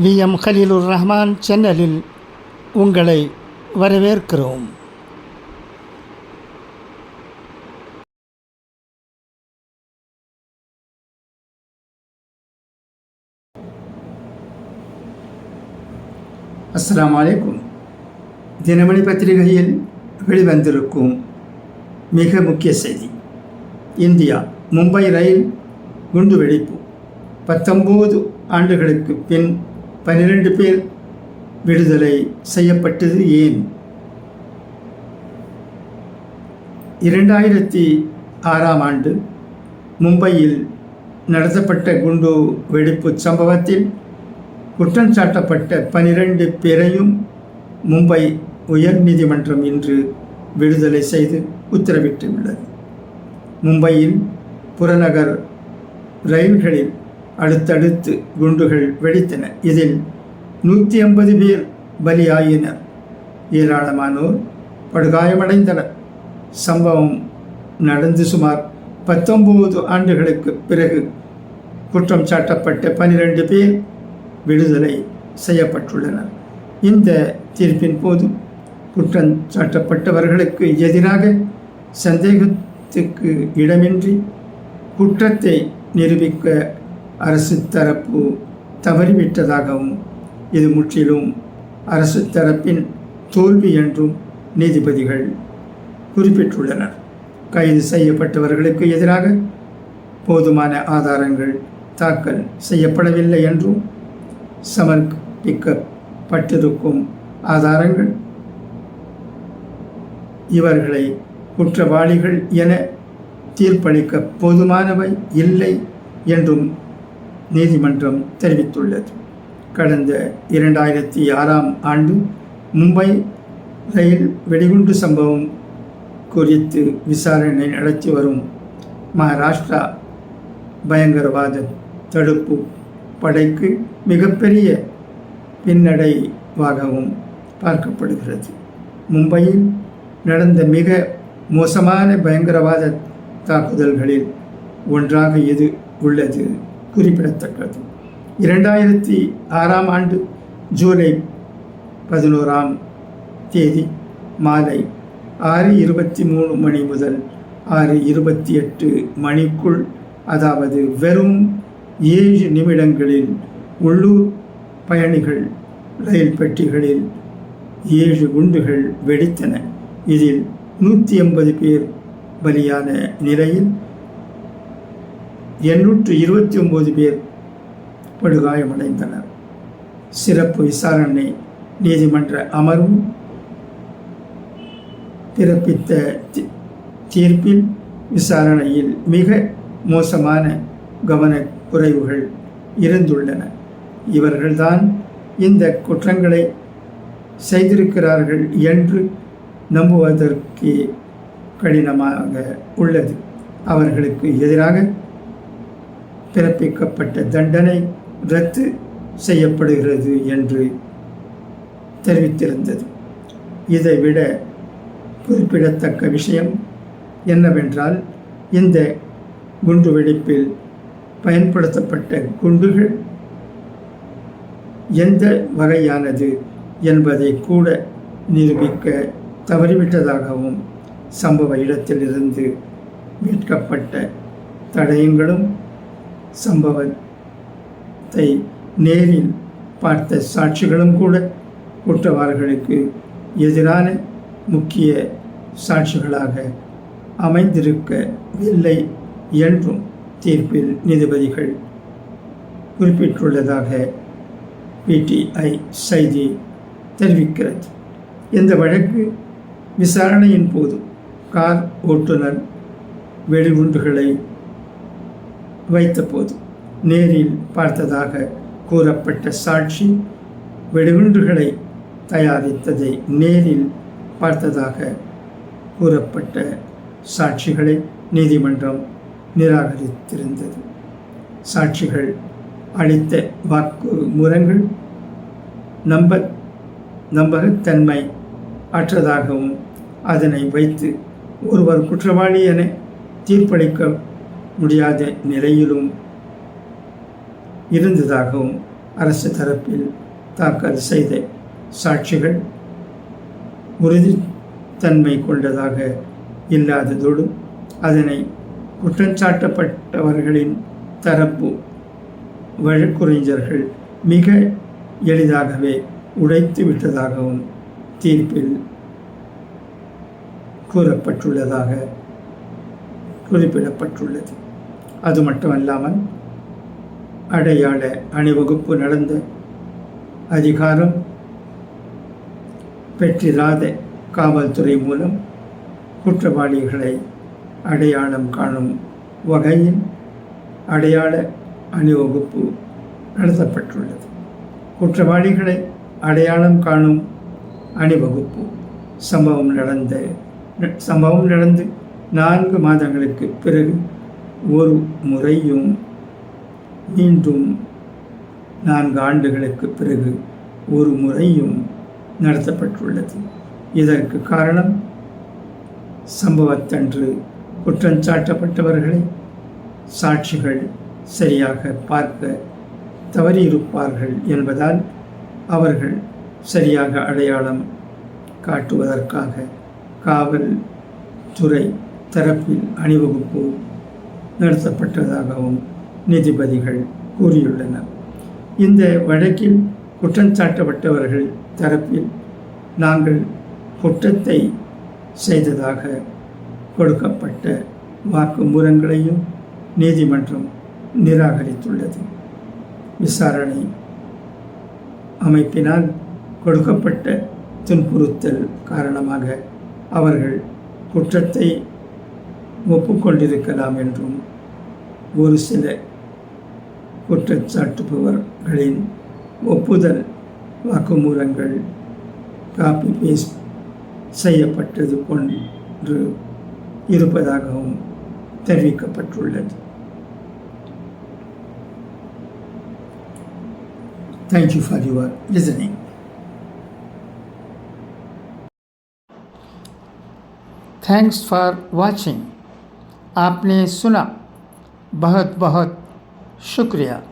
We. M. Halilur Rahman சேனலில் உங்களை வரவேற்கிறோம். அஸ்லாம் வலைக்கும் தினமணி பத்திரிகையில் வெளிவந்திருக்கும் மிக முக்கிய செய்தி. இந்தியா மும்பை ரயில் குண்டுவெடிப்பு பத்தொம்போது ஆண்டுகளுக்கு பின் பன்னிரண்டு பேர் விடுதலை செய்யப்பட்டது ஏன்? இரண்டாயிரத்தி ஆறாம் ஆண்டு மும்பையில் நடத்தப்பட்ட குண்டு வெடிப்பு சம்பவத்தில் குற்றம் சாட்டப்பட்ட பனிரெண்டு பேரையும் மும்பை உயர்நீதிமன்றம் இன்று விடுதலை செய்து உத்தரவிட்டுள்ளது. மும்பையில் புறநகர் ரயில்களில் அடுத்தடுத்து குண்டுகள் வெடித்தன. இதில் நூற்றி ஐம்பது பேர் பலியாயினர். ஏராளமானோர் படுகாயமடைந்தனர். சம்பவம் நடந்து சுமார் பத்தொன்பது ஆண்டுகளுக்கு பிறகு குற்றம் சாட்டப்பட்ட பனிரெண்டு பேர் விடுதலை செய்யப்பட்டுள்ளனர். இந்த தீர்ப்பின் போது குற்றம் சாட்டப்பட்டவர்களுக்கு எதிராக சந்தேகத்துக்கு இடமின்றி குற்றத்தை நிரூபிக்க அரசு தரப்பு தவறிவிட்டதாகவும் இது முற்றிலும் அரசு தரப்பின் தோல்வி என்றும் நீதிபதிகள் குறிப்பிட்டுள்ளனர். கைது செய்யப்பட்டவர்களுக்கு எதிராக போதுமான ஆதாரங்கள் தாக்கல் செய்யப்படவில்லை என்றும் சமர்ப்பிக்கப்பட்டிருக்கும் ஆதாரங்கள் இவர்களை குற்றவாளிகள் என தீர்ப்பளிக்க போதுமானவை இல்லை என்றும் நீதிமன்றம் தெரிவித்துள்ளது. கடந்த இரண்டாயிரத்தி ஆறாம் ஆண்டு மும்பை ரயில் வெடிகுண்டு சம்பவம் குறித்து விசாரணை நடத்தி வரும் மகாராஷ்டிரா பயங்கரவாத தடுப்பு படைக்கு மிகப்பெரிய பின்னடைவாகவும் பார்க்கப்படுகிறது. மும்பையில் நடந்த மிக மோசமான பயங்கரவாத தாக்குதல்களில் ஒன்றாக இது உள்ளது. குறிப்பிடத்தக்கது. இரண்டாயிரத்தி ஆறாம் ஆண்டு ஜூலை பதினோராம் தேதி மாலை ஆறு இருபத்தி மூணு மணி முதல் ஆறு இருபத்தி எட்டு மணிக்குள் அதாவது வெறும் ஏழு நிமிடங்களில் உள்ளூர் பயணிகள் ரயில் பெட்டிகளில் ஏழு குண்டுகள் வெடித்தன. இதில் நூற்றி எண்பது பேர் பலியான நிலையில் எண்ணூற்று இருபத்தி ஒம்பது பேர் படுகாயமடைந்தனர். சிறப்பு விசாரணை நீதிமன்ற அமர்வு பிறப்பித்த தீர்ப்பில் விசாரணையில் மிக மோசமான கவனக்குறைவுகள் இருந்துள்ளன. இவர்கள்தான் இந்த குற்றங்களை செய்திருக்கிறார்கள் என்று நம்புவதற்கு கடினமாக உள்ளது. அவர்களுக்கு எதிராக பிறப்பிக்கப்பட்ட தண்டனை ரத்து செய்யப்படுகிறது என்று தெரிவித்திருந்தது. இதைவிட குறிப்பிடத்தக்க விஷயம் என்னவென்றால் இந்த குண்டுவெடிப்பில் பயன்படுத்தப்பட்ட குண்டுகள் எந்த வகையானது என்பதை கூட நிரூபிக்க தவறிவிட்டதாகவும் சம்பவ இடத்திலிருந்து மீட்கப்பட்ட தடயங்களும் சம்பவத்தை நேரில் பார்த்த சாட்சிகளும் கூட குற்றவாளிகளுக்கு எதிரான முக்கிய சாட்சிகளாக அமைந்திருக்கவில்லை என்றும் தீர்ப்பில் நீதிபதிகள் குறிப்பிட்டுள்ளதாக பிடிஐ செய்தி தெரிவிக்கிறது. இந்த வழக்கு விசாரணையின் போது கார் ஓட்டுநர் வெடிகுண்டுகளை வைத்தபோது நேரில் பார்த்ததாக கூறப்பட்ட சாட்சி வெடிகுண்டுகளை தயாரித்ததை நேரில் பார்த்ததாக கூறப்பட்ட சாட்சிகளை நீதிமன்றம் நிராகரித்திருந்தது. சாட்சிகள் அளித்த வாக்கு முரங்கள் நம்ப நம்பகத்தன்மை அற்றதாகவும் அதனை வைத்து ஒருவர் குற்றவாளி என தீர்ப்பளிக்க முடியாத நிலையிலும் இருந்ததாகவும் அரசு தரப்பில் தாக்கல் செய்த சாட்சிகள் உறுதித்தன்மை கொண்டதாக இல்லாததோடு அதனை குற்றஞ்சாட்டப்பட்டவர்களின் தரப்பு வழக்குரைஞர்கள் மிக எளிதாகவே உடைத்து விட்டதாகவும் தீர்ப்பில் கூறப்பட்டுள்ளதாக குறிப்பிடப்பட்டுள்ளது. அது மட்டுமல்லாமல் அடையாள அணிவகுப்பு நடந்த அதிகாரம் பெற்றிராத காவல்துறை மூலம் குற்றவாளிகளை அடையாளம் காணும் வகையில் அடையாள அணிவகுப்பு நடத்தப்பட்டுள்ளது. குற்றவாளிகளை அடையாளம் காணும் அணிவகுப்பு சம்பவம் நடந்த சம்பவம் நடந்து நான்கு மாதங்களுக்கு பிறகு ஒரு முறையும் மீண்டும் நான்கு ஆண்டுகளுக்கு பிறகு ஒரு முறையும் நடத்தப்பட்டுள்ளது. இதற்கு காரணம் சம்பவத்தன்று குற்றஞ்சாட்டப்பட்டவர்களை சாட்சிகள் சரியாக பார்க்க தவறியிருப்பார்கள் என்பதால் அவர்கள் சரியாக அடையாளம் காட்டுவதற்காக காவல் துறை தரப்பில் அணிவகுப்பு நடத்தப்பட்டதாகவும் நீதிபதிகள் கூறியுள்ளனர். இந்த வழக்கில் குற்றஞ்சாட்டப்பட்டவர்கள் தரப்பில் நாங்கள் குற்றத்தை செய்ததாக கொடுக்கப்பட்ட வாக்குமூலங்களையும் நீதிமன்றம் நிராகரித்துள்ளது. விசாரணை அமைப்பினால் கொடுக்கப்பட்ட துன்புறுத்தல் காரணமாக அவர்கள் குற்றத்தை ஒப்புக்கொண்டிருக்கலாம் என்றும் ஒரு சில குற்றச்சாட்டுபவர்களின் ஒப்புதல் வாக்குமூலங்கள் காப்பி பேஸ் செய்யப்பட்டது கொண்டு இருப்பதாகவும் தெரிவிக்கப்பட்டுள்ளது. Thank you for your listening thanks for வாட்சிங் आपने सुना। बहुत बहुत शुक्रिया।